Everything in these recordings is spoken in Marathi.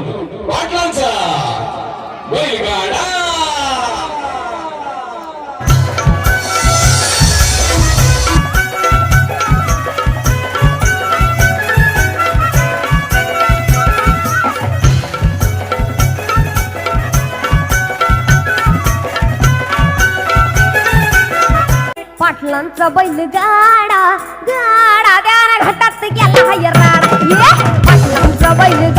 पाटलांचा बैलगाडा. पाटलांचा बैल गाडा गाडा द्याना घाटात गेला हायर राडा ये पाटलांचा बैल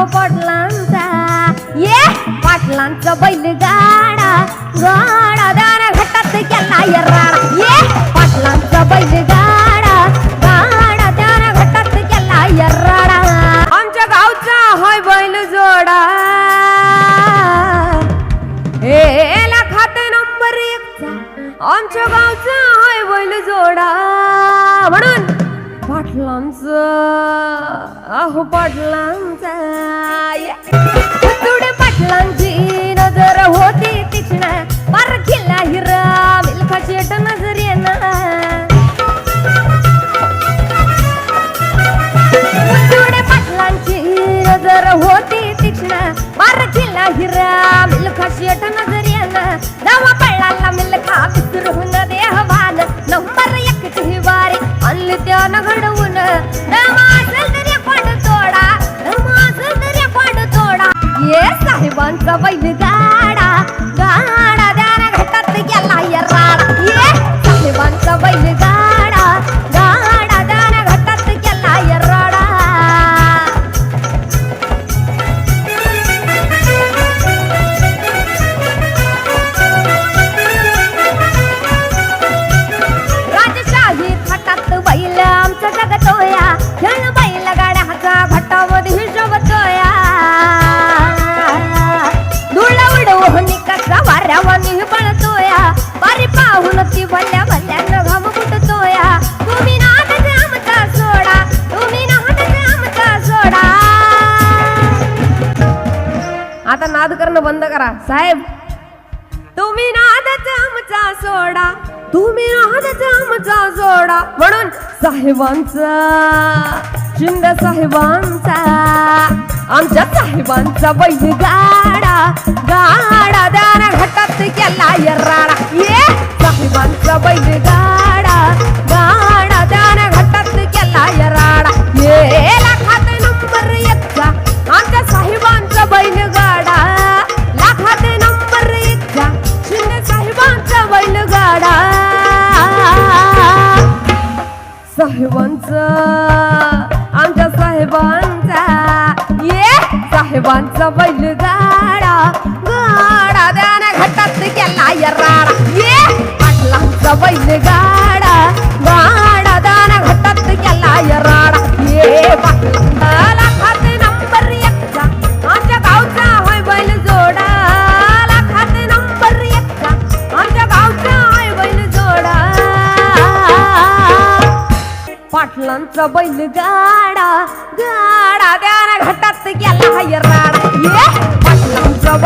अहो पाटलांचा ये पाटलांचा बैल गाडा गाडा दाना घटात केला ये राडा. ये पाटलांचा बैल गाडा गाडा दाना घटात केला ये राडा. आमच्या गावचा होय बैल जोडा. हे लाखात नंबर एकचा आमच्या गावचा होय बैल जोडा. म्हणून पाटलांचा अहो पाटलांचा पाटलांची. साहेबांचा बैल आता नाद करणं बंद करा. साहेब तुम्ही नादच आमचा सोडा. तुम्ही नादच आमचा सोडा म्हणून साहेबांचा शिंदे साहेबांचा आमच्या साहेबांचा बैल गाडा गाडा द्या घटात केला ये ये साहेबांचा साहेबांचा आमच्या साहेबांचा. ये साहेबांचा बैल गाडा गाडा द्याना घटात केला ये राडा. ये पाटलांचा बैल गाडा पाटलांचा बैल गाडा गाडा द्याना घटात गेला हाय राडा. ये पाटलांचा